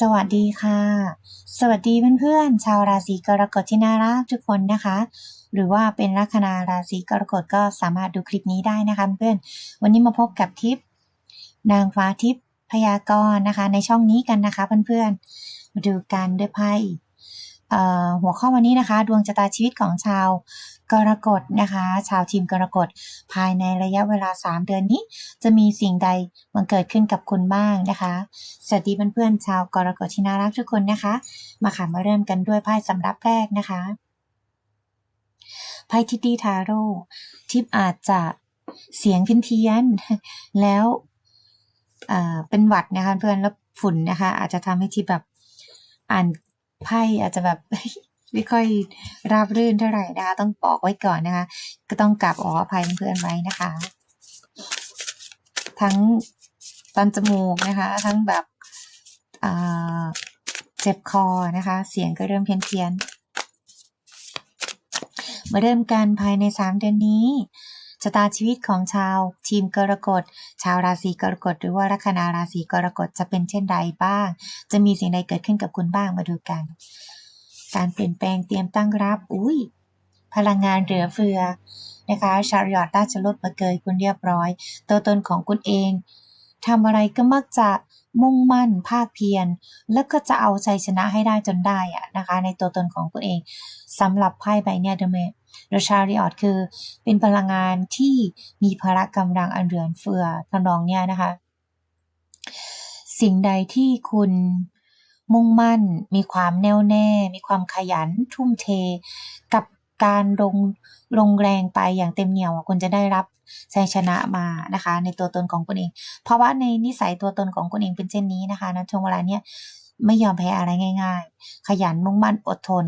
สวัสดีค่ะ สวัสดีเพื่อนๆ ชาวราศีกรกฎที่น่ารักทุกคนนะคะ หรือว่าเป็นลัคนาราศีกรกฎก็สามารถดูคลิปนี้ได้นะคะเพื่อนวันนี้มาพบกับทิป นางฟ้าทิพพยากรณ์นะคะ ในช่องนี้กันนะคะเพื่อนๆมาดูกันด้วยไพ่ หัวข้อวันนี้นะคะ ดวงชะตาชีวิตของชาวกรกฎนะคะ ชาวทีมกรกฎภายในระยะเวลา 3 เดือนนี้ จะมีสิ่งใดมันเกิดขึ้นกับคุณบ้างนะคะ สวัสดีเพื่อนๆชาวกรกฎที่น่ารักทุกคนนะคะ มาค่ะมาเริ่มกันด้วยไพ่สำรับแรกนะคะไพ่ทิดดี้ทาโร่ทิปอาจจะเสียงเพี้ยนๆแล้วเป็นหวัดนะคะเพื่อนแล้วฝุ่นนะคะ อาจจะทำให้ทิปแบบอ่าน ไพ่อาจจะแบบไม่ค่อยราบรื่นเท่าไหร่นะคะ ต้องบอกไว้ก่อนนะคะ ก็ต้องกลับอออภัยเพื่อนๆไว้นะคะ ทั้งตันจมูกนะคะ ทั้งแบบเจ็บคอนะคะ เสียงก็เริ่มเพี้ยนๆมาเริ่มกันภายใน 3 เดือนนี้ ชะตาชีวิตของชาวทีมกรกฎ ชาวราศีกรกฎ หรือว่าลัคนาราศีกรกฎจะเป็นเช่นใดบ้าง จะมีสิ่งใดเกิดขึ้นกับคุณบ้างมาดูกัน การเปลี่ยนแปลงเตรียมตั้งรับ อุ้ยพลังงานเหลือเฟือนะคะชาริอตราชรถมาเกยคุณเรียบร้อย ตัวตนของคุณเองทำอะไรก็มักจะมุ่งมั่นภาคเพียรแล้วก็จะเอาชัยชนะให้ได้จนได้อะนะคะ ในตัวตนของคุณเองสำหรับไพ่ใบเนี้ยเดเม เดชาริออตคือเป็นพลังงานที่มีพละกำลังอันเหลือนเฟือทำนองเนี้ยนะคะ สิ่งใดที่คุณมุ่งมั่น มีความแน่วแน่ มีความขยันทุ่มเท กับการลงลงแรงไปอย่างเต็มเหนี่ยวคุณจะได้รับชัยชนะมานะคะ ในตัวตนของคุณเอง เพราะว่าในนิสัยตัวตนของคุณเองเป็นเช่นนี้นะคะณช่วงเวลาเนี้ยไม่ยอมแพ้อะไรง่าย ๆ ขยันมุ่งมั่นอดทน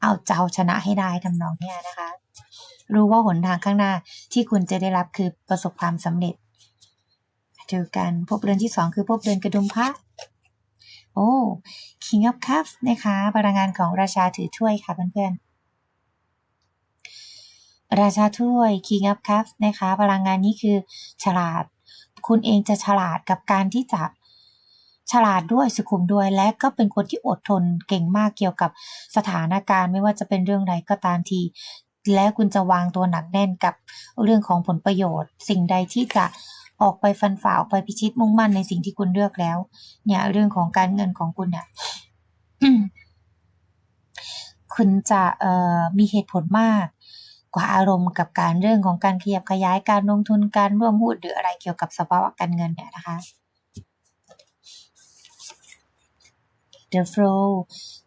เอาจะเอาชนะให้ได้ทำนองเนี้ยนะคะ รู้ว่าหนทางข้างหน้าที่คุณจะได้รับคือประสบความสำเร็จเจอกันพบเรือนที่สองคือพบเรือนกระดุมพระโอ้ King of Cups นะคะพลังงานของราชาถือถ้วยค่ะเพื่อนๆ ราชาถ้วย King of Cups นะคะ พลังงานนี้คือฉลาด คุณเองจะฉลาดกับการที่จะฉลาดด้วยสุขุมด้วยและก็เป็นคนที่อดทนเก่งมากเกี่ยวกับสถานการณ์ ไม่ว่าจะเป็นเรื่องใดก็ตามที และคุณจะวางตัวหนักแน่นกับเรื่องของผลประโยชน์ สิ่งใดที่จะออกไปฟันฝ่าออกไปพิชิตมุ่งมั่นในสิ่งที่คุณเลือกแล้ว เนี่ยเรื่องของการเงินของคุณเนี่ยคุณจะเอ่อมีเหตุผลมาก กว่าอารมณ์กับการเรื่องของการขยับขยายการลงทุนการร่วมหุ้นหรืออะไรเกี่ยวกับสภาวะการเงินเนี่ยนะคะ The flow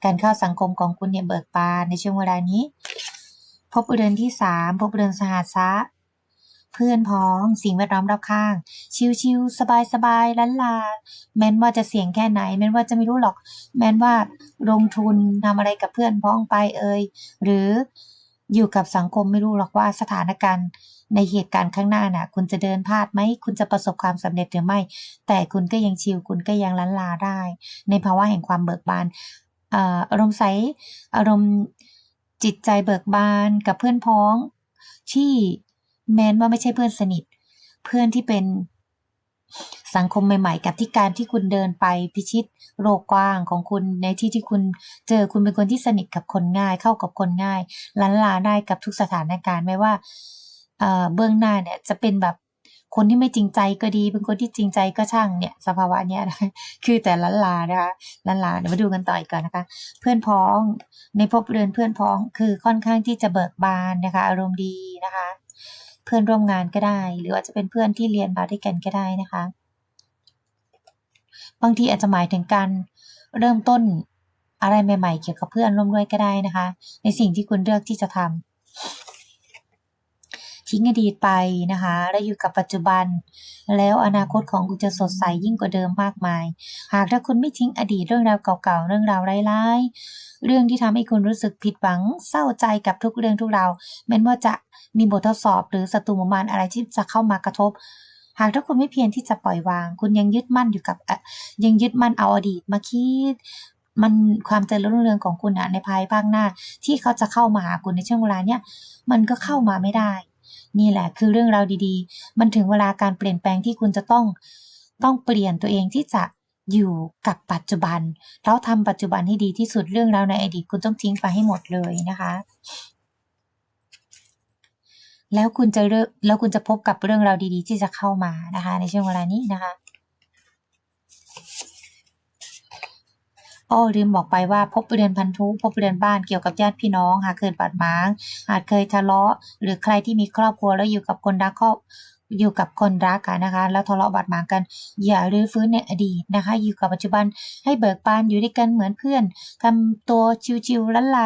การเข้าสังคมของคุณเนี่ยเบิกบานในช่วงเวลานี้ พบเรือนที่สามพบเรือนสหัสะเพื่อนพ้องสิ่งแวดล้อมรอบข้าง ชิวๆสบายๆลันลา แม้นว่าจะเสี่ยงแค่ไหน แม้นว่าจะไม่รู้หรอก แม้นว่าลงทุนทำอะไรกับเพื่อนพ้องไปเอ่ยหรืออยู่กับสังคมไม่รู้หรอกว่าสถานการณ์ในเหตุการณ์ข้างหน้าน่ะ คุณจะเดินพลาดไหม คุณจะประสบความสำเร็จหรือไม่ แต่คุณก็ยังชิลคุณก็ยังลันลาได้ ในภาวะแห่งความเบิกบานอารมณ์ใสอารมณ์ จิตใจเบิกบานกับเพื่อนพ้อง ที่แม้นว่าไม่ใช่เพื่อนสนิท เพื่อนที่เป็นสังคมใหม่ ๆ กับที่การที่คุณเดินไปพิชิต โลกกว้างของคุณในที่ที่คุณเจอคุณเป็นคนที่สนิทกับคนง่าย เข้ากับคนง่ายลันลาได้กับทุกสถานการณ์ไม่ว่าเอ่อเบื้องหน้าเนี่ยจะเป็นแบบ คนที่ไม่จริงใจก็ดี เป็นคนที่จริงใจก็ช่างเนี่ยสภาวะเนี้ยนะคือแต่ลันลานะคะลันลาเดี๋ยวมาดูกันต่ออีกก่อนนะคะ เพื่อนพ้องในภพเรือนเพื่อนพ้องคือค่อนข้างที่จะเบิกบานนะคะอารมณ์ดีนะคะ เพื่อนร่วมงานก็ได้ หรืออาจจะเป็นเพื่อนที่เรียนมาด้วยกันก็ได้นะคะ บางทีอาจจะหมายถึงการเริ่มต้นอะไรใหม่ ๆ เกี่ยวกับเพื่อนร่วมด้วยก็ได้นะคะ ในสิ่งที่คุณเลือกที่จะทำ ทิ้งอดีตไปนะคะ แล้วอยู่กับปัจจุบัน แล้วอนาคตของคุณจะสดใสยิ่งกว่าเดิมมากมาย หากถ้าคุณไม่ทิ้งอดีตเรื่องราวเก่าๆ เรื่องราวร้ายๆ เรื่องที่ทำให้คุณรู้สึกผิดหวังเศร้าใจกับทุกเรื่องทุกราวแม้ว่าจะมีบททดสอบหรือศัตรูมมารอะไรที่จะเข้ามากระทบ หากถ้าคุณไม่เพียรที่จะปล่อยวาง คุณยังยึดมั่นอยู่กับยังยึดมั่นเอาอดีตมาคิดมันความเจริญรุ่งเรืองของคุณอะในภายภาคหน้า ที่เขาจะเข้ามาหาคุณในช่วงเวลาเนี้ยมันก็เข้ามาไม่ได้ นี่แหละคือเรื่องราวดีๆ มันถึงเวลาการเปลี่ยนแปลงที่คุณจะต้องต้องเปลี่ยนตัวเองที่จะอยู่กับปัจจุบัน แล้วทำปัจจุบันให้ดีที่สุดเรื่องราวในอดีตคุณต้องทิ้งไปให้หมดเลยนะคะ แล้วคุณจะเริ่มแล้วคุณจะพบกับเรื่องราวดีๆ ที่จะเข้ามานะคะ ในช่วงเวลานี้นะคะ อ้อลืมบอกไปว่าพบเรือนพันธุ พบเรือนบ้านเกี่ยวกับญาติพี่น้อง หากเกิดบาดหมางอาจเคยทะเลาะ หรือใครที่มีครอบครัวแล้วอยู่กับคนรักครอบ อยู่กับคนรักกันนะคะ แล้วทะเลาะบาดหมางกัน อย่ารื้อฟื้นในอดีตนะคะ อยู่กับปัจจุบันให้เบิกบานอยู่ด้วยกันเหมือนเพื่อนทำตัวชิวๆลันลา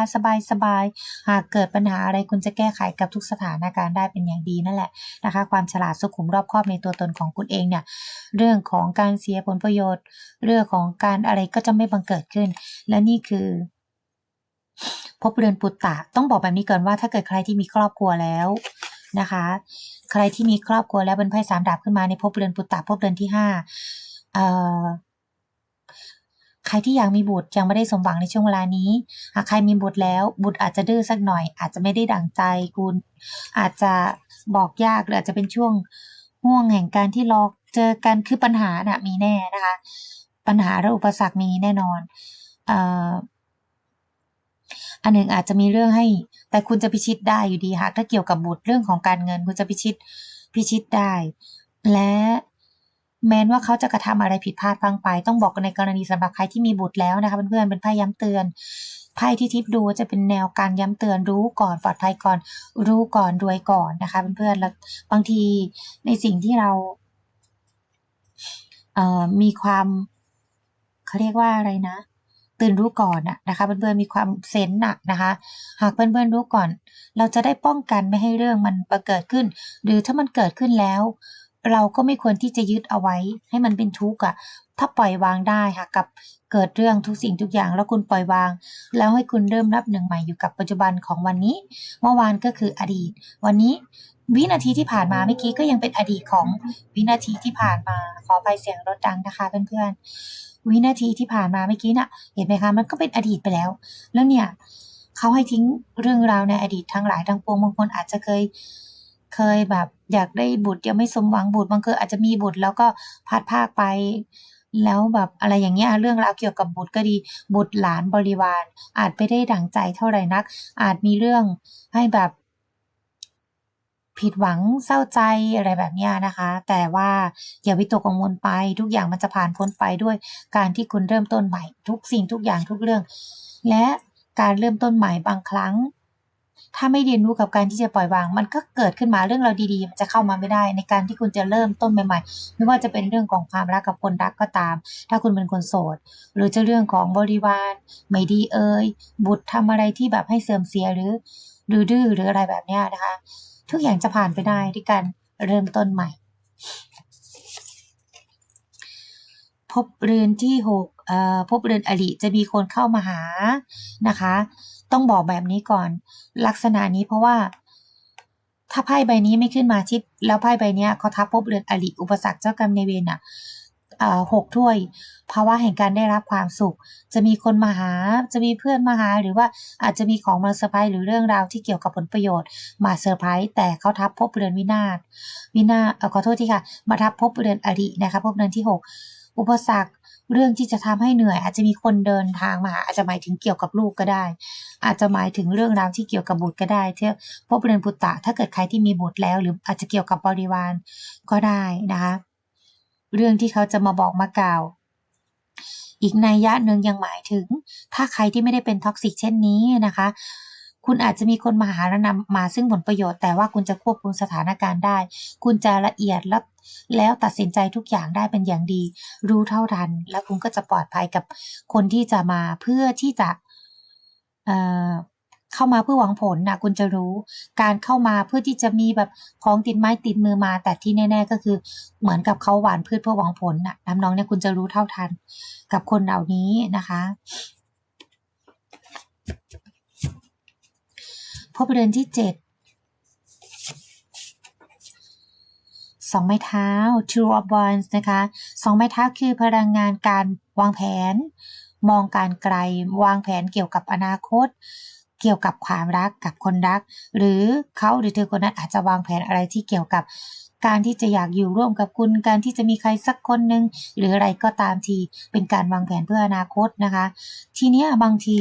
สบายๆหากเกิดปัญหาอะไรคุณจะแก้ไขกับทุกสถานการณ์ได้เป็นอย่างดีนั่นแหละนะคะ ความฉลาดสุขุมรอบคอบในตัวตนของคุณเองเนี่ยเรื่องของการเสียผลประโยชน์ เรื่องของการอะไรก็จะไม่บังเกิดขึ้น และนี่คือพบเรือนปุตตะ ต้องบอกแบบนี้ก่อนว่าถ้าเกิดใครที่มีครอบครัวแล้วนะคะ ใครที่มีครอบครัวแล้วเป็นไพ่สามดาบขึ้นมาในภพเรือนปุตตะภพเรือนที่ห้าใครที่อยากมีบุตรยังไม่ได้สมหวังในช่วงเวลานี้ หากใครมีบุตรแล้ว บุตรอาจจะดื้อสักหน่อย อาจจะไม่ได้ดั่งใจคุณ อาจจะบอกยากหรืออาจจะเป็นช่วงห่วงแห่งการที่รอเจอกันคือปัญหาน่ะมีแน่นะคะ ปัญหาและอุปสรรคมีแน่นอน เอ่อ อันหนึ่งอาจจะมีเรื่องให้ แต่คุณจะพิชิตได้อยู่ดีหากถ้าเกี่ยวกับบุตรเรื่องของการเงิน คุณจะพิชิตพิชิตได้ และแม้นว่าเขาจะกระทำอะไรผิดพลาดพังไป ต้องบอกในกรณีสำหรับใครที่มีบุตรแล้วนะคะเพื่อนๆเป็นไพ่ย้ำเตือนไพ่ที่ทิปดูจะเป็นแนวการย้ำเตือนรู้ก่อนปลอดภัยก่อน รู้ก่อนรวยก่อนนะคะเพื่อนๆแล้วบางทีในสิ่งที่เราเออมีความเขาเรียกว่าอะไรนะ ตื่นรู้ก่อนอะนะคะเพื่อนๆมีความเซนส์อะนะคะ หากเพื่อนๆรู้ก่อน เราจะได้ป้องกันไม่ให้เรื่องมันเกิดขึ้น หรือถ้ามันเกิดขึ้นแล้ว เราก็ไม่ควรที่จะยึดเอาไว้ ให้มันเป็นทุกข์อะถ้าปล่อยวางได้ค่ะกับเกิดเรื่องทุกสิ่งทุกอย่างแล้วคุณปล่อยวาง แล้วให้คุณเริ่มนับหนึ่งใหม่อยู่กับปัจจุบันของวันนี้ เมื่อวานก็คืออดีต วันนี้วินาทีที่ผ่านมาเมื่อกี้ก็ยังเป็นอดีตของวินาทีที่ผ่านมาขอไปเสียงรถดังนะคะเพื่อนๆ วินาทีที่ผ่านมาเมื่อกี้น่ะ เห็นไหมคะมันก็เป็นอดีตไปแล้ว แล้วเนี่ยเขาให้ทิ้งเรื่องราวในอดีตทั้งหลายทั้งปวงบางคนอาจจะเคยเคยแบบ อยากได้บุตรยังไม่สมหวังบุตรบางคนอาจจะมีบุตรแล้วก็พลาดพาดไป แล้วแบบอะไรอย่างเงี้ยเรื่องราวเกี่ยวกับบุตรก็ดี บุตรหลานบริวาร อาจไม่ได้ดั่งใจเท่าไหร่นัก อาจมีเรื่องให้แบบ ผิดหวังเศร้าใจอะไรแบบนี้นะคะ แต่ว่าอย่าวิตกกังวลไป ทุกอย่างมันจะผ่านพ้นไปด้วยการที่คุณเริ่มต้นใหม่ ทุกสิ่งทุกอย่างทุกเรื่อง และการเริ่มต้นใหม่บางครั้ง ถ้าไม่เรียนรู้กับการที่จะปล่อยวาง มันก็เกิดขึ้นมาเรื่องเราดีๆ มันจะเข้ามาไม่ได้ ในการที่คุณจะเริ่มต้นใหม่ๆ ไม่ว่าจะเป็นเรื่องของความรักกับคนรักก็ตาม ถ้าคุณเป็นคนโสด หรือจะเรื่องของบริวารไม่ดีเอ่ยบุตรทำอะไรที่แบบให้เสื่อมเสียหรือดื้อหรืออะไรแบบนี้นะคะ ทุกอย่างจะผ่านไปได้ด้วยการเริ่มต้นใหม่ พบเรือนที่หกพบเรือนอริจะมีคนเข้ามาหานะคะ ต้องบอกแบบนี้ก่อน ลักษณะนี้เพราะว่า ถ้าไพ่ใบนี้ไม่ขึ้นมาชิด แล้วไพ่ใบนี้เขาทับพบเรือนอริอุปสรรคเจ้ากรรมในเวรอะ หกถ้วยภาวะแห่งการได้รับความสุข จะมีคนมาหาจะมีเพื่อนมาหา หรือว่าอาจจะมีของมาเซอร์ไพรส์หรือเรื่องราวที่เกี่ยวกับผลประโยชน์ มาเซอร์ไพรส์แต่เขาทับพบเรือนวินาศวินาศขอโทษที่ค่ะ มาทับพบเรือนอรินะคะพบเรือนที่หกอุปสรรคเรื่องที่จะทำให้เหนื่อย อาจจะมีคนเดินทางมา อาจจะหมายถึงเกี่ยวกับลูกก็ได้ อาจจะหมายถึงเรื่องราวที่เกี่ยวกับบุตรก็ได้ที่พบเรือนปุตตะถ้าเกิดใครที่มีบุตรแล้ว หรืออาจจะเกี่ยวกับบริวารก็ได้นะคะ เรื่องที่เขาจะมาบอกมากล่าว อีกนัยยะหนึ่งยังหมายถึง ถ้าใครที่ไม่ได้เป็นท็อกซิกเช่นนี้นะคะ คุณอาจจะมีคนมาหาและนำมาซึ่งผลประโยชน์ แต่ว่าคุณจะควบคุมสถานการณ์ได้ คุณจะละเอียดและแล้วตัดสินใจทุกอย่างได้เป็นอย่างดี รู้เท่าทัน แล้วคุณก็จะปลอดภัยกับคนที่จะมาเพื่อที่จะ เข้ามาเพื่อหวังผลนะคุณจะรู้ การเข้ามาเพื่อที่จะมีแบบของติดไม้ติดมือมา แต่ที่แน่ ๆ ก็คือเหมือนกับเขาหวานพืชเพื่อหวังผลนะน้ำน้องเนี่ยคุณจะรู้เท่าทัน กับคนเหล่านี้นะคะ พบเรือนที่เจ็ดสองไม้เท้า Two of Wands นะคะสองไม้เท้าคือพลังงานการวางแผน มองการไกล วางแผนเกี่ยวกับอนาคต เกี่ยวกับความรักกับคนรัก หรือเขาหรือเธอคนนั้นอาจจะวางแผนอะไรที่เกี่ยวกับ การที่จะอยากอยู่ร่วมกับคุณ การที่จะมีใครสักคนหนึ่งหรืออะไรก็ตามทีเป็นการวางแผนเพื่ออนาคตนะคะ ทีนี้บางที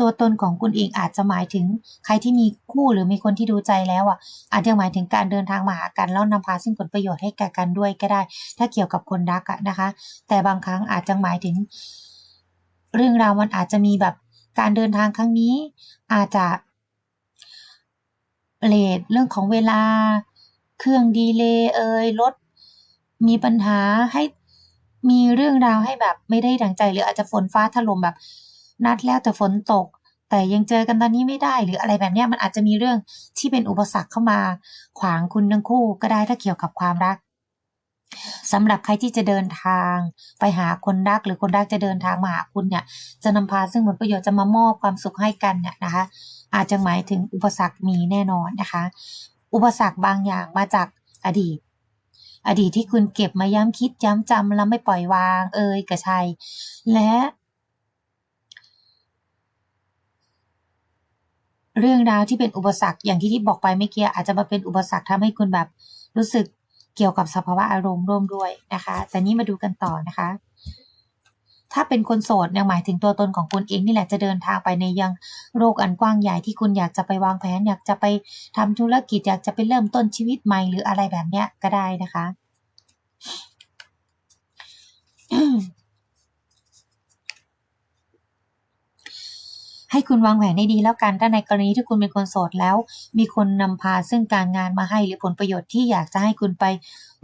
ตัวตนของคุณเองอาจจะหมายถึงใครที่มีคู่หรือมีคนที่ดูใจแล้วอะ อาจจะหมายถึงการเดินทางมาหากันแล้วนำพาซึ่งผลประโยชน์ให้แก่กันด้วยก็ได้ ถ้าเกี่ยวกับคนรักะนะคะ แต่บางครั้งอาจจะหมายถึง เรื่องราวมันอาจจะมีแบบ การเดินทางครั้งนี้อาจจะเลทเรื่องของเวลา เครื่องดีเลย์เอ่ยรถมีปัญหาให้มีเรื่องราวให้แบบไม่ได้ดังใจ หรืออาจจะฝนฟ้าถล่มแบบ นัดแล้วแต่ฝนตก แต่ยังเจอกันตอนนี้ไม่ได้หรืออะไรแบบนี้มันอาจจะมีเรื่องที่เป็นอุปสรรคเข้ามา ขวางคุณทั้งคู่ก็ได้ถ้าเกี่ยวกับความรัก สำหรับใครที่จะเดินทางไปหาคนรักหรือคนรักจะเดินทางมาหาคุณเนี่ย จะนำพาซึ่งผลประโยชน์จะมามอบความสุขให้กันเนี่ยนะคะ อาจจะหมายถึงอุปสรรคมีแน่นอนนะคะ อุปสรรคบางอย่างมาจากอดีต อดีตที่คุณเก็บมาย้ำคิดย้ำจำแล้วไม่ปล่อยวาง เอ่ยกระชัย และเรื่องราวที่เป็นอุปสรรคอย่างที่ที่บอกไปเมื่อกี้อาจจะมาเป็นอุปสรรคทำให้คุณแบบรู้สึก เกี่ยวกับสภาวะอารมณ์ร่วมด้วยนะคะ แต่นี้มาดูกันต่อนะคะ ถ้าเป็นคนโสดยังหมายถึงตัวตนของคุณเองนี่แหละจะเดินทางไปในยังโลกอันกว้างใหญ่ที่คุณอยากจะไปวางแผน อยากจะไปทำธุรกิจอยากจะไปเริ่มต้นชีวิตใหม่หรืออะไรแบบเนี้ยก็ได้นะคะ ให้คุณวางแผนให้ดีแล้วกันถ้าในกรณีที่คุณเป็นคนโสดแล้ว มีคนนำพาซึ่งการงานมาให้หรือผลประโยชน์ที่อยากจะให้คุณไป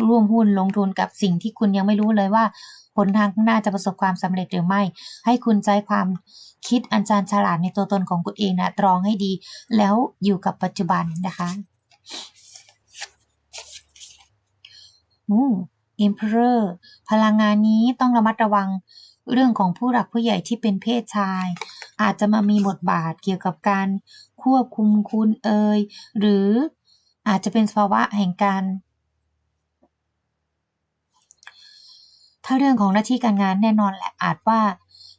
ร่วมหุ้นลงทุนกับสิ่งที่คุณยังไม่รู้เลยว่าผลทางข้างหน้าจะประสบความสำเร็จหรือไม่ ให้คุณใจความคิดอันจารย์ฉลาดในตัวตนของคุณเองนะตรองให้ดี แล้วอยู่กับปัจจุบันนะคะอืม Emperor พลังงานนี้ต้องระมัดระวังเรื่องของผู้หลักผู้ใหญ่ที่เป็นเพศชาย อาจจะมามีบทบาทเกี่ยวกับการควบคุมคุณเอ่ยหรืออาจจะเป็นสภาวะแห่งการ ถ้าเรื่องของหน้าที่การงานแน่นอนแหละอาจว่า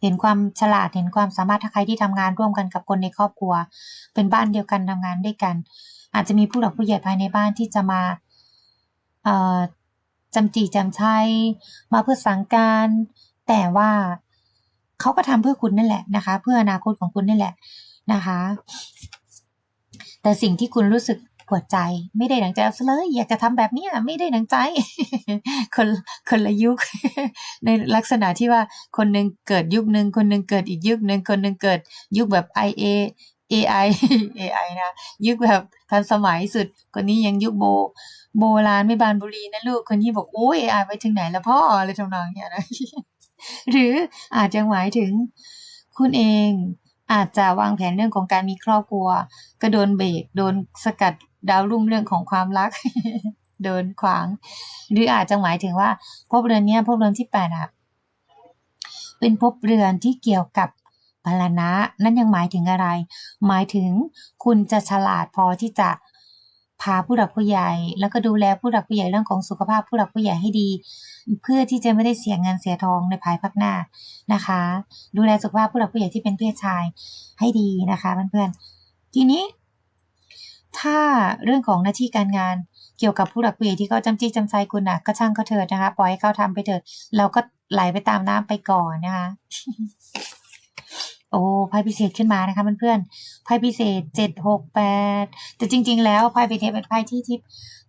เห็นความฉลาดเห็นความสามารถถ้าใครที่ทำงานร่วมกันกับคนในครอบครัว เป็นบ้านเดียวกันทำงานด้วยกัน อาจจะมีผู้หลักผู้ใหญ่ภายในบ้านที่จะมาจำจีจำชัยมาเพื่อสังการ แต่ว่า เขาก็ทำเพื่อคุณนั่นแหละนะคะ เพื่ออนาคตของคุณนั่นแหละนะคะ แต่สิ่งที่คุณรู้สึกปวดใจ ไม่ได้ดังใจเอาซะเลยอยากจะทำแบบนี้ไม่ได้ดังใจ คนคนละยุค ในลักษณะที่ว่าคนหนึ่งเกิดยุคหนึ่งคนหนึ่งเกิดอีกยุคหนึ่งคนหนึ่งเกิดยุคแบบ IA AI AI นะ ยุคแบบทันสมัยสุดคนนี้ยังยุคโบ โบราณไม่บานบุรีนะลูกคนนี้บอกโอ้ย AI ไปถึงไหนแล้วพ่ออะไรทำนองเนี้ยนะ หรืออาจจะหมายถึงคุณเองอาจจะวางแผนเรื่องของการมีครอบครัว ก็โดนเบรกโดนสกัดดาวรุ่งเรื่องของความรัก โดนขวาง หรืออาจจะหมายถึงว่าภพเรือนเนี้ยภพเรือนที่แปดอะเป็นภพเรือนที่เกี่ยวกับพลานะนั่นยังหมายถึงอะไร หมายถึงคุณจะฉลาดพอที่จะ พาผู้หลักผู้ใหญ่ แล้วก็ดูแลผู้หลักผู้ใหญ่เรื่องของสุขภาพผู้หลักผู้ใหญ่ให้ดี เพื่อที่จะไม่ได้เสียเงินเสียทองในภายภาคหน้านะคะ ดูแลสุขภาพผู้หลักผู้ใหญ่ที่เป็นเพศชายให้ดีนะคะเพื่อนๆทีนี้ ถ้าเรื่องของหน้าที่การงานเกี่ยวกับผู้หลักผู้ใหญ่ที่เขาจำจี้จำใจคุณนะก็ช่างเขาเถิดนะคะ ปล่อยให้เขาทำไปเถิดเราก็ไหลไปตามน้ำไปก่อนนะคะ โอ้ไพ่พิเศษขึ้นมานะคะเพื่อนๆไพ่พิเศษเจ็ดหกแปดแต่จริง ๆ แล้วไพ่พิเศษเป็นไพ่ที่ทิป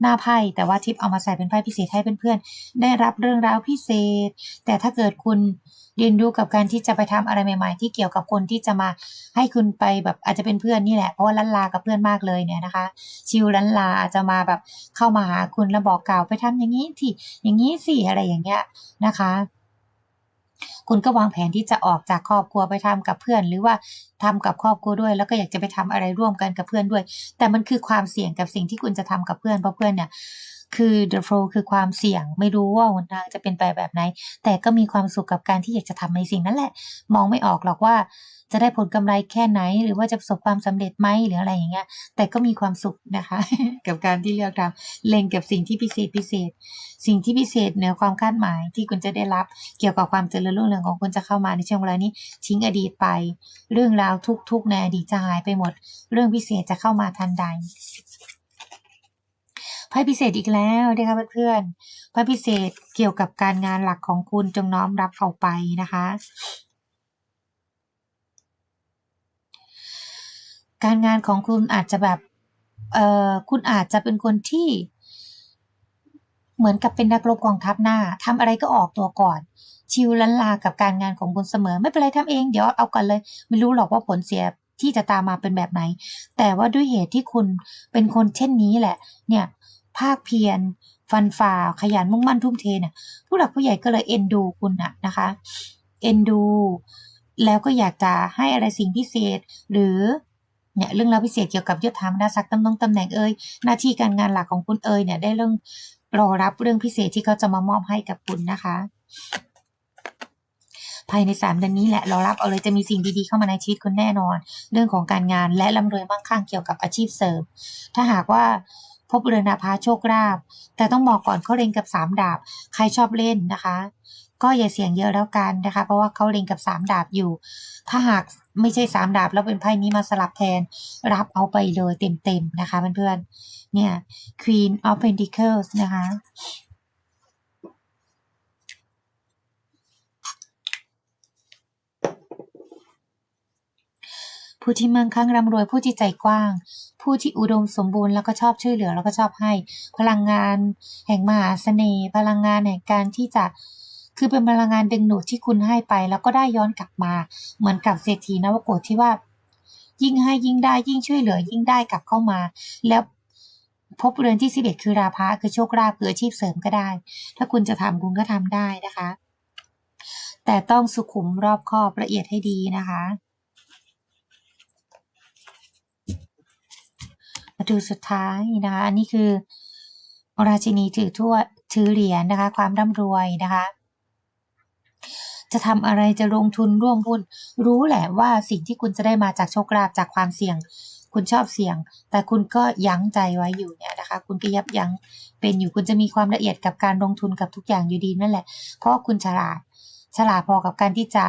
หน้าไพ่แต่ว่าทิปเอามาใส่เป็นไพ่พิเศษให้เพื่อนๆได้รับเรื่องราวพิเศษ แต่ถ้าเกิดคุณเรียนรู้กับการที่จะไปทำอะไรใหม่ ๆ ที่เกี่ยวกับคนที่จะมาให้คุณไปแบบอาจจะเป็นเพื่อนนี่แหละเพราะว่าลันลากับเพื่อนมากเลยเนี่ยนะคะ ชิวลันลาอาจจะมาแบบเข้ามาหาคุณแล้วบอกกล่าวไปทำอย่างนี้ที่อย่างนี้สิอะไรอย่างเงี้ยนะคะ คุณก็วางแผนที่จะออกจากครอบครัวไปทำกับเพื่อน หรือว่าทำกับครอบครัวด้วย แล้วก็อยากจะไปทำอะไรร่วมกันกับเพื่อนด้วย แต่มันคือความเสี่ยงกับสิ่งที่คุณจะทำกับเพื่อนเพราะเพื่อนเนี่ย คือ the flow คือความเสี่ยง ไม่รู้ว่าหนทางจะเป็นไปแบบไหน แต่ก็มีความสุขกับการที่อยากจะทำในสิ่งนั้นแหละ มองไม่ออกหรอกว่า จะได้ผลกำไรแค่ไหน หรือว่าจะประสบความสำเร็จไหมหรืออะไรอย่างเงี้ย แต่ก็มีความสุขนะคะ กับการที่เลือกทำเล็งกับสิ่งที่พิเศษพิเศษ สิ่งที่พิเศษเหนือความคาดหมายที่คุณจะได้รับ เกี่ยวกับความเจริญรุ่งเรืองของคุณจะเข้ามาในช่วงเวลานี้ ทิ้งอดีตไป เรื่องราวทุกๆในอดีตจะหายไปหมด เรื่องพิเศษจะเข้ามาทันใด ไพ่พิเศษอีกแล้วนะคะเพื่อนๆไพ่พิเศษเกี่ยวกับการงานหลักของคุณจงน้อมรับเอาไปนะคะ การงานของคุณอาจจะแบบเอ่อคุณอาจจะเป็นคนที่ เหมือนกับเป็นนักรบกองทัพหน้าทำอะไรก็ออกตัวก่อนชิวลันลากับการงานของคุณเสมอ ไม่เป็นไรทำเองเดี๋ยวเอากันเลย ไม่รู้หรอกว่าผลเสียที่จะตามมาเป็นแบบไหน แต่ว่าด้วยเหตุที่คุณเป็นคนเช่นนี้แหละ เนี่ย ภาคเพียรฟันฝ่าขยันมุ่งมั่นทุ่มเทเนี่ยผู้หลักผู้ใหญ่ก็เลยเอ็นดูคุณนะนะคะ เอ็นดู แล้วก็อยากจะให้อะไรสิ่งพิเศษ หรือเนี่ยเรื่องราวพิเศษเกี่ยวกับยศถาบรรดาศักดิ์ตำแหน่งตำแหน่งเอ่ยหน้าที่การงานหลักของคุณเอ่ยเนี่ยได้เรื่องรอรับเรื่องพิเศษที่เขาจะมามอบให้กับคุณนะคะ ภายในสามเดือนนี้แหละรอรับเอาเลยจะมีสิ่งดีๆเข้ามาในชีวิตคุณแน่นอน เรื่องของการงานและร่ำรวยมั่งคั่งเกี่ยวกับอาชีพเสริม ถ้าหากว่า พบเรือนาพาโชคลาภแต่ต้องบอกก่อนเขาเล็งกับสามดาบ ใครชอบเล่นนะคะ ก็อย่าเสี่ยงเยอะแล้วกันนะคะ เพราะว่าเขาเล็งกับสามดาบอยู่ ถ้าหากไม่ใช่สามดาบแล้วเป็นไพ่นี้มาสลับแทน รับเอาไปเลยเต็มๆนะคะเพื่อนๆเนี่ย Queen of Pentacles นะคะผู้ที่มั่งคั่งร่ำรวยผู้ที่ใจกว้าง ผู้ที่อุดมสมบูรณ์แล้วก็ชอบช่วยเหลือแล้วก็ชอบให้ พลังงานแห่งมหาเสน่ห์พลังงานแห่งการที่จะคือเป็นพลังงานดึงดูดที่คุณให้ไป แล้วก็ได้ย้อนกลับมา เหมือนกับเศรษฐีนวโกฏที่ว่า ยิ่งให้ยิ่งได้ยิ่งช่วยเหลือยิ่งได้กลับเข้ามา แล้วพบเรือนที่สิบเอ็ดคือราพะคือโชคลาภคืออาชีพเสริมก็ได้ ถ้าคุณจะทำคุณก็ทำได้นะคะ แต่ต้องสุขุมรอบคอบละเอียดให้ดีนะคะ มาดูสุดท้ายนะคะอันนี้คือราชินีถือถ้วถือเหรียญนะคะ ความร่ำรวยนะคะ จะทำอะไรจะลงทุนร่วมหุ้น รู้แหละว่าสิ่งที่คุณจะได้มาจากโชคลาภจากความเสี่ยง คุณชอบเสี่ยง แต่คุณก็ยั้งใจไว้อยู่เนี่ยนะคะ คุณก็ยับยั้งเป็นอยู่คุณจะมีความละเอียดกับการลงทุนกับทุกอย่างอยู่ดีนั่นแหละ เพราะว่าคุณฉลาดฉลาดพอกับการที่จะ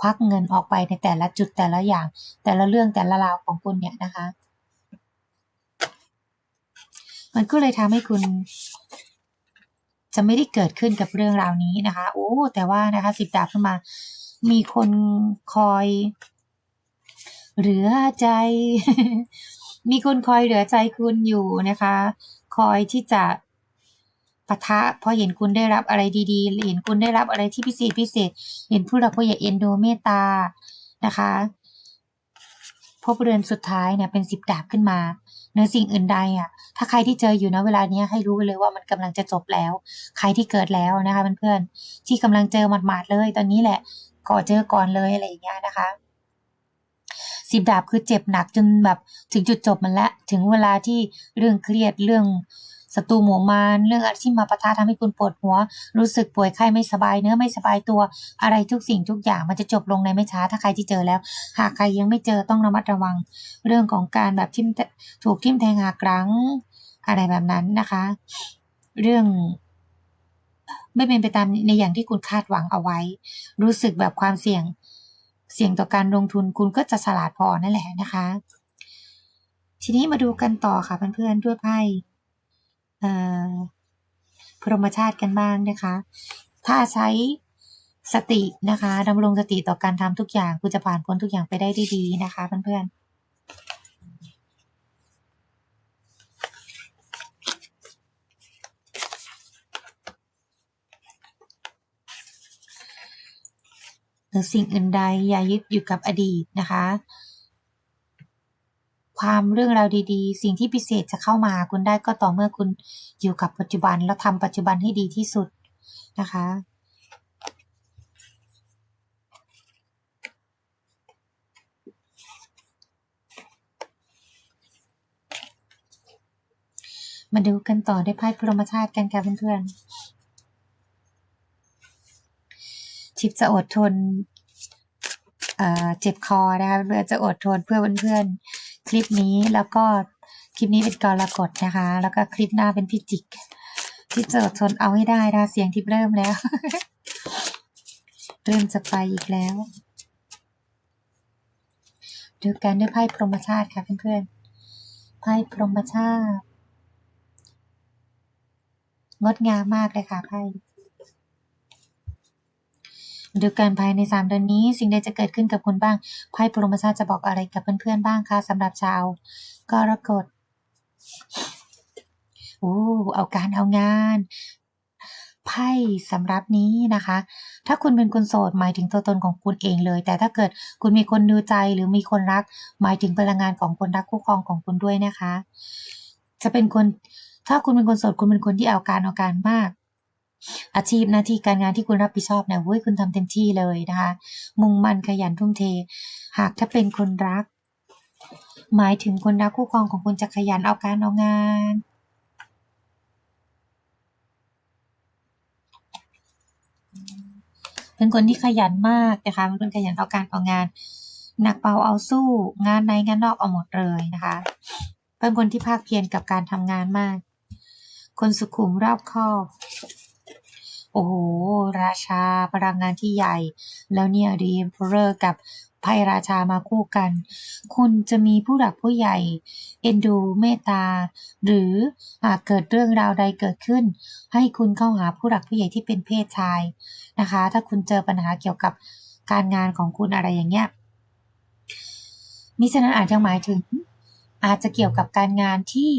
ควักเงินออกไปในแต่ละจุดแต่ละอย่าง แต่ละเรื่องแต่ละราวของคุณเนี่ยนะคะ มันก็เลยทำให้คุณ จะไม่ได้เกิดขึ้นกับเรื่องราวนี้นะคะ โอ้แต่ว่านะคะสิบดาบขึ้นมา มีคนคอย เหลือใจ มีคนคอยเหลือใจคุณอยู่นะคะ คอยที่จะปะทะพราะเห็นคุณได้รับอะไรดีๆ เห็นคุณได้รับอะไรที่พิเศษพิเศษ เห็นผู้หลักผู้ใหญ่เอ็นดูเมตตานะคะ พบเรือนสุดท้ายเนี่ยเป็นสิบดาบขึ้นมา เนื้อสิ่งอื่นใดอะ ถ้าใครที่เจออยู่นะเวลาเนี้ยให้รู้ไปเลยว่ามันกำลังจะจบแล้ว ใครที่เกิดแล้วนะคะเพื่อนๆที่กำลังเจอหมาดๆเลย ตอนนี้แหละก่อเจอก่อนเลยอะไรอย่างเงี้ยนะคะสิบดาบคือเจ็บหนักจนแบบถึงจุดจบมันละ ถึงเวลาที่เรื่องเครียดเรื่อง ศัตรูหมู่มารเรื่องอะไรที่มาปะทะทำให้คุณปวดหัว รู้สึกป่วยไข้ไม่สบายเนื้อไม่สบายตัวอะไรทุกสิ่งทุกอย่างมันจะจบลงในไม่ช้าถ้าใครที่เจอแล้ว หากใครยังไม่เจอต้องระมัดระวัง เรื่องของการแบบทิ่มถูกทิ่มแทงหากรั้งอะไรแบบนั้นนะคะ เรื่องไม่เป็นไปตามในอย่างที่คุณคาดหวังเอาไว้ รู้สึกแบบความเสี่ยง เสี่ยงต่อการลงทุนคุณก็จะฉลาดพอนั่นแหละนะคะ ทีนี้มาดูกันต่อค่ะเพื่อนๆด้วยไพ่ พรหมชาติกันบ้างนะคะ ถ้าใช้สตินะคะดำรงสติต่อการทำทุกอย่างคุณจะผ่านพ้นทุกอย่างไปได้ด้ดีนะคะ เพื่อนๆหรือสิ่งอื่นใดอย่ายึดอยู่กับอดีตนะคะ ความเรื่องราวดีๆ สิ่งที่พิเศษจะเข้ามาคุณได้ก็ต่อเมื่อคุณอยู่กับปัจจุบันแล้วทำปัจจุบันให้ดีที่สุดนะคะมาดูกันต่อได้ไพ่พรหมชาติกันค่ะเพื่อนๆทิปจะอดทนเเจ็บคอนะคะเพื่อจะอดทนเพื่อเพื่อนๆ คลิปนี้แล้วก็คลิปนี้เป็นกรกฎนะคะ แล้วก็คลิปหน้าเป็นพิจิกทิปจะอทนเอาให้ได้นะเสียงทิปเริ่มแล้ว เริ่มจะไปอีกแล้วดูกันด้วยไพ่พรหมชาติค่ะเพื่อนๆไพ่พรหมชาติงดงามมากเลยค่ะไพ่ ดูกันภายในสามเดือนนี้ สิ่งใดจะเกิดขึ้นกับคุณบ้างไพ่ปรมาชาติจะบอกอะไรกับเพื่อนๆบ้างคะสำหรับชาวกรกฎโอ้เอาการเอางานไพ่สำหรับนี้นะคะ ถ้าคุณเป็นคนโสดหมายถึงตัวตนของคุณเองเลย แต่ถ้าเกิดคุณมีคนดูใจหรือมีคนรัก หมายถึงพลังงานของคนรักคู่ครองของคุณด้วยนะคะ จะเป็นคน ถ้าคุณเป็นคนโสดคุณเป็นคนที่เอาการเอาการมาก อาชีพหน้าที่การงานที่คุณรับผิดชอบเนี่ยเว้ยคุณทำเต็มที่เลยนะคะมุ่งมั่นขยันทุ่มเท หากถ้าเป็นคนรัก หมายถึงคนรักคู่ครองของคุณจะขยันเอาการเอางานเป็นคนที่ขยันมากนะคะเป็นคนขยันเอาการเอางาน หนักเบาเอาสู้ งานในงานนอกเอาหมดเลยนะคะ เป็นคนที่ภาคเพียรกับการทำงานมาก คนสุขุมรอบคอบ โอ้โห ราชาพลังงานที่ใหญ่ แล้วเนี่ยดีเอ็มเพอร์กับไพ่ราชามาคู่กัน คุณจะมีผู้หลักผู้ใหญ่ เอ็นดูเมตตา หรือหากเกิดเรื่องราวใดเกิดขึ้น ให้คุณเข้าหาผู้หลักผู้ใหญ่ที่เป็นเพศชายนะคะ ถ้าคุณเจอปัญหาเกี่ยวกับการงานของคุณอะไรอย่างเงี้ย มิฉะนั้นอาจจะหมายถึงอาจจะเกี่ยวกับการงานที่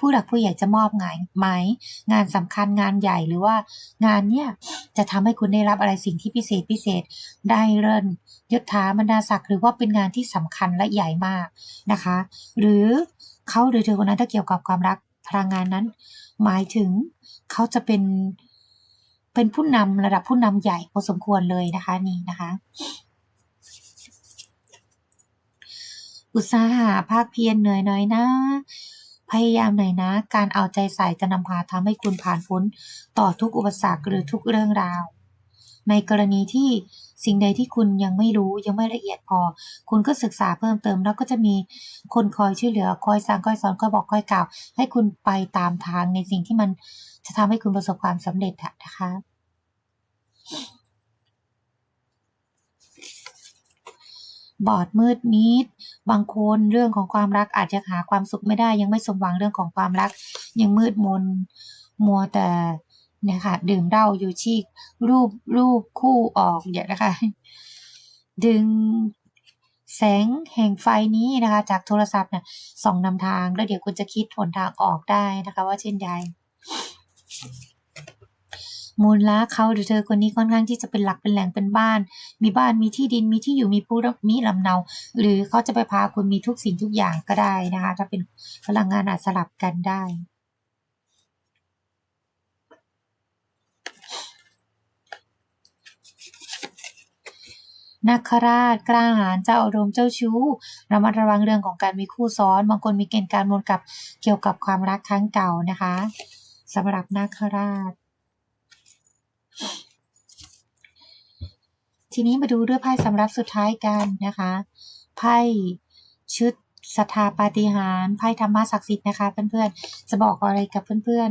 ผู้หลักผู้ใหญ่จะมอบงานไหม งานสำคัญงานใหญ่หรือว่างานเนี้ยจะทำให้คุณได้รับอะไรสิ่งที่พิเศษพิเศษได้เริ่นยศถาบรรดาศักดิ์หรือว่าเป็นงานที่สำคัญและใหญ่มากนะคะ หรือเขาหรือเธอคนนั้นถ้าเกี่ยวกับความรักพลังงานนั้น หมายถึงเขาจะเป็นเป็นผู้นำระดับผู้นำใหญ่พอสมควรเลยนะคะนี่นะคะอุตสาหะภาคเพียรเหนื่อยหน่อยนะ พยายามหน่อยนะ การเอาใจใส่จะนำพาทำให้คุณผ่านพ้น ต่อทุกอุปสรรคหรือทุกเรื่องราว ในกรณีที่สิ่งใดที่คุณยังไม่รู้ยังไม่ละเอียดพอ คุณก็ศึกษาเพิ่มเติมแล้วก็จะมีคนคอยช่วยเหลือคอยสั่งคอยสอนคอยบอกคอยกล่าว ให้คุณไปตามทางในสิ่งที่มันจะทำให้คุณประสบความสำเร็จนะคะ บอดมืดมิดบางคนเรื่องของความรักอาจจะหาความสุขไม่ได้ ยังไม่สมหวังเรื่องของความรัก ยังมืดมนมัวแต่เนี่ยค่ะดื่มเหล้าอยู่ชีกรูปรูปคู่ออกอย่างนะคะดึงแสงแห่งไฟนี้นะคะ จากโทรศัพท์เนี่ยส่องนำทางแล้วเดี๋ยวคุณจะคิดหนทางออกได้นะคะ ว่าเช่นใด มูลละเขาหรือเธอคนนี้ค่อนข้างที่จะเป็นหลักเป็นแหล่งเป็นบ้าน มีบ้านมีที่ดินมีที่อยู่มีผู้รับมีลำเนา หรือเขาจะไปพาคุณมีทุกสิ่งทุกอย่างก็ได้นะคะ ถ้าเป็นพลังงานอาจสลับกันได้นาคราชกล้าหาญเจ้าอารมณ์เจ้าชู้ระมัดระวังเรื่องของการมีคู่ซ้อน บางคนมีเกณฑ์การมนกับเกี่ยวกับความรักครั้งเก่านะคะสำหรับนาคราช ทีนี้มาดูด้วยไพ่สำรับสุดท้ายกันนะคะ ไพ่ชุดศรัทธาปาฏิหาริย์ไพ่ธรรมะศักดิ์สิทธิ์นะคะ เพื่อนๆ จะบอกอะไรกับเพื่อน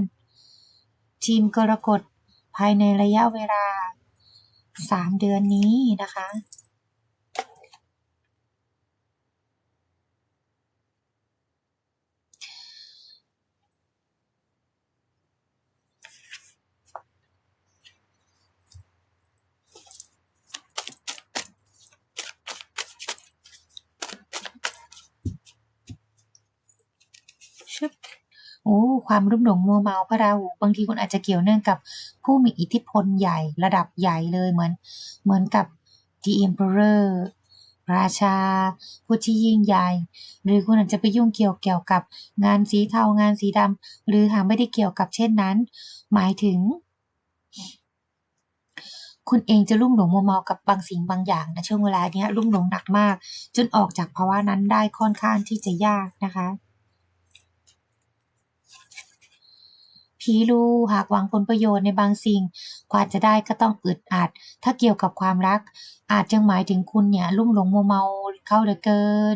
ๆ ทีมกรกฎภายในระยะเวลาสามเดือนนี้นะคะ ชึบโอ้ ความรุ่มหลงมัวเมาพระราหูบางทีคุณอาจจะเกี่ยวเนื่องกับผู้มีอิทธิพลใหญ่ระดับใหญ่เลยเหมือน เหมือนกับ The Emperor ราชาผู้ที่ยิ่งใหญ่ หรือคุณอาจจะไปยุ่งเกี่ยวเกี่ยวกับงานสีเทางานสีดำหรือหากไม่ได้เกี่ยวกับเช่นนั้น หมายถึง คุณเองจะลุ่มหลงมัวเมากับบางสิ่งบางอย่างในช่วงเวลาเนี้ยลุ่มหลงหนักมาก จนออกจากภาวะนั้นได้ค่อนข้างที่จะยากนะคะ ผีรู้ หากหวังผลประโยชน์ในบางสิ่ง กว่าจะได้ก็ต้องอึดอัด ถ้าเกี่ยวกับความรัก อาจจะหมายถึงคุณเนี่ย ลุ่มหลงมัวเมาเข้าเหลือเกิน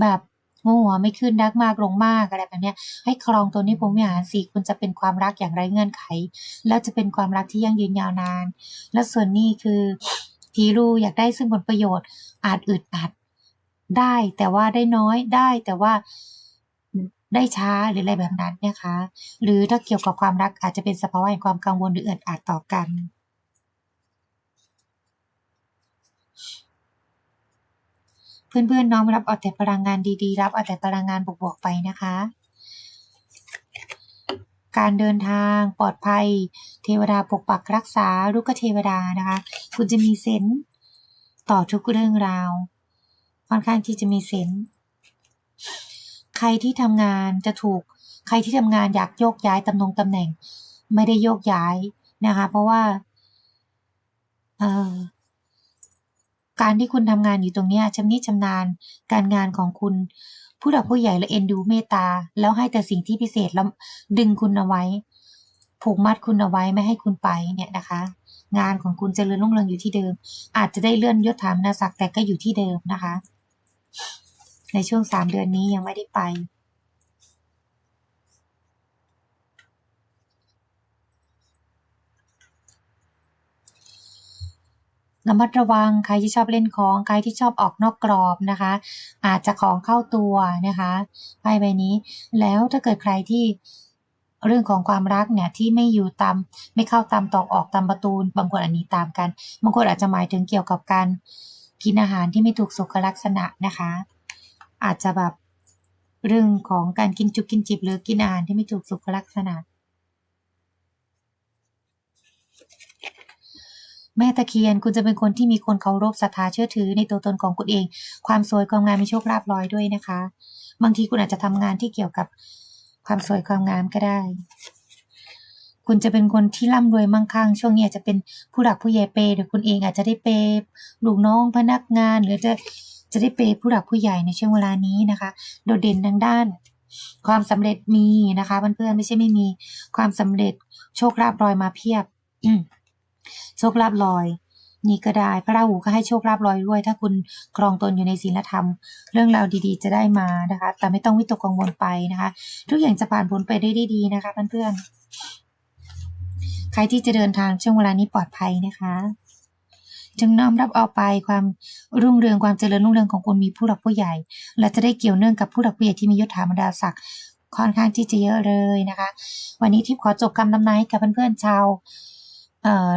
แบบโง่หัวไม่ขึ้นรักมากลงมากอะไรแบบเนี้ยให้ครองตัวนี้ผมอยากสิคุณจะเป็นความรักอย่างไรเงื่อนไข แล้วจะเป็นความรักที่ยั่งยืนยาวนาน และส่วนนี้คือผีรู้อยากได้ซึ่งผลประโยชน์ อาจอึดอัดได้แต่ว่าได้น้อยได้แต่ว่า ได้ช้าหรืออะไรแบบนั้นนะคะ หรือถ้าเกี่ยวกับความรักอาจจะเป็นสภาวะแห่งความกังวลหรืออึดอัดต่อกันเพื่อนๆน้อมรับเอาแต่พลังงานดีๆ รับเอาแต่พลังงานบวกๆไปนะคะ การเดินทางปลอดภัย เทวดาปกปักรักษาลูกเทวดานะคะ คุณจะมีเซนส์ต่อทุกเรื่องราว ค่อนข้างที่จะมีเซนส์ ใครที่ทำงานจะถูก ใครที่ทำงานอยากโยกย้ายตำแหน่งตำแหน่ง ไม่ได้โยกย้ายนะคะ เพราะว่าเออการที่คุณทำงานอยู่ตรงนี้ชำนิชำนาญการงานของคุณ ผู้หลักผู้ใหญ่และเอ็นดูเมตตา แล้วให้แต่สิ่งที่พิเศษแล้วดึงคุณเอาไว้ ผูกมัดคุณเอาไว้ไม่ให้คุณไปเนี่ยนะคะ งานของคุณจเจริญรุ่งเรืองอยู่ที่เดิม อาจจะได้เลื่อนยศถาบรรดาศักดิ์แต่ก็อยู่ที่เดิมนะคะ ในช่วงสามเดือนนี้ยังไม่ได้ไประมัดระวังใครที่ชอบเล่นของใครที่ชอบออกนอกกรอบนะคะ อาจจะของเข้าตัวนะคะไพ่ใบนี้ แล้วถ้าเกิดใครที่เรื่องของความรักเนี่ยที่ไม่อยู่ตามไม่เข้าตามตอกออกตามประตูบางคนอาจหนีตามกันบางคนอาจจะหมายถึงเกี่ยวกับการกินอาหารที่ไม่ถูกสุขลักษณะนะคะ อาจจะแบบเรื่องของการกินจุกกินจิบหรือกินอาหารที่ไม่ถูกสุขลักษณะ แม่ตะเคียนคุณจะเป็นคนที่มีคนเคารพศรัทธาเชื่อถือในตัวตนของคุณเอง ความสวยความงามมีโชคลาภลอยด้วยนะคะ บางทีคุณอาจจะทำงานที่เกี่ยวกับความสวยความงามก็ได้ คุณจะเป็นคนที่ร่ำรวยมั่งคั่ง ช่วงนี้อาจจะเป็นผู้หลักผู้ใหญ่เปย์หรือคุณเองอาจจะได้เปย์ลูกน้องพนักงาน หรือจะ จะได้เปย์ผู้หลักผู้ใหญ่ในช่วงเวลานี้นะคะ โดดเด่นทางด้าน ความสำเร็จมีนะคะเพื่อนๆไม่ใช่ไม่มีความสำเร็จโชคลาภลอยมาเพียบโชคลาภลอย นี่ก็ได้พระราหูก็ให้โชคลาภลอยด้วย ถ้าคุณครองตนอยู่ในศีลธรรม เรื่องราวดีๆ จะได้มานะคะ แต่ไม่ต้องวิตกกังวลไปนะคะ ทุกอย่างจะผ่านพ้นไปได้ได้ดีนะคะเพื่อนๆใครที่จะเดินทางช่วงเวลานี้ปลอดภัยนะคะ จึงน้อมรับเอาไปความรุ่งเรืองความเจริญรุ่งเรืองของคุณมีผู้หลักผู้ใหญ่ และจะได้เกี่ยวเนื่องกับผู้หลักผู้ใหญ่ที่มียศถาบรรดาศักดิ์ค่อนข้างที่จะเยอะเลยนะคะ วันนี้ทิพย์ขอจบคำทำนายกับเพื่อนๆชาว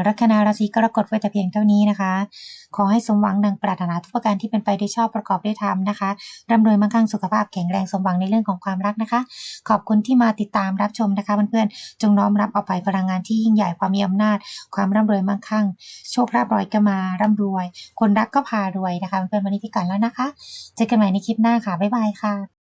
ลัคนาราศีกรกฎไว้แต่เพียงเท่านี้นะคะ ขอให้สมหวังดังปรารถนาทุกประการที่เป็นไปได้ชอบประกอบได้ทำนะคะร่ำรวยมั่งคั่งสุขภาพแข็งแรงสมหวังในเรื่องของความรักนะคะ ขอบคุณที่มาติดตามรับชมนะคะเพื่อนๆจงน้อมรับเอาไปพลังงานที่ยิ่งใหญ่ความมีอำนาจ ความร่ำรวยมั่งคั่ง โชคลาภรอยก็มาร่ำรวย คนรักก็พารวยนะคะเพื่อนๆวันนี้พี่กันแล้วนะคะเจอกันใหม่ในคลิปหน้าค่ะบ๊ายบายค่ะ